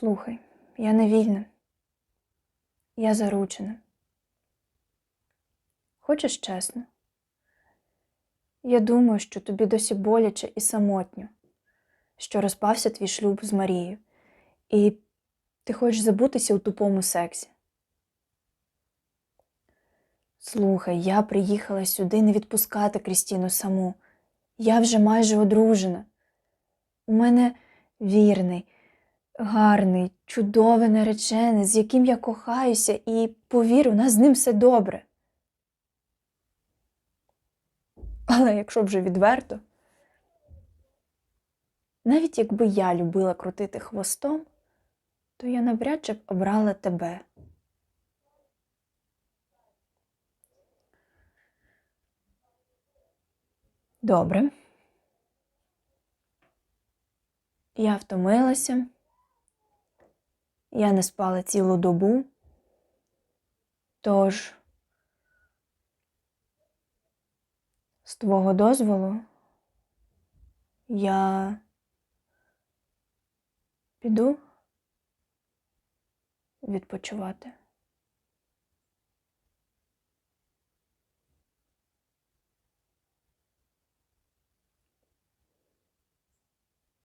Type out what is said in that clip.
Слухай, я не вільна. Я заручена. Хочеш чесно? Я думаю, що тобі досі боляче і самотньо, що розпався твій шлюб з Марією, і ти хочеш забутися у тупому сексі. Слухай, я приїхала сюди не відпускати Крістіну саму. Я вже майже одружена. У мене вірний, гарний, чудовий наречений, з яким я кохаюся, і повір, у нас з ним все добре. Але якщо вже відверто, навіть якби я любила крутити хвостом, то я навряд чи б обрала тебе. Добре. Я втомилася. Я не спала цілу добу. Тож, з твого дозволу, я піду відпочивати.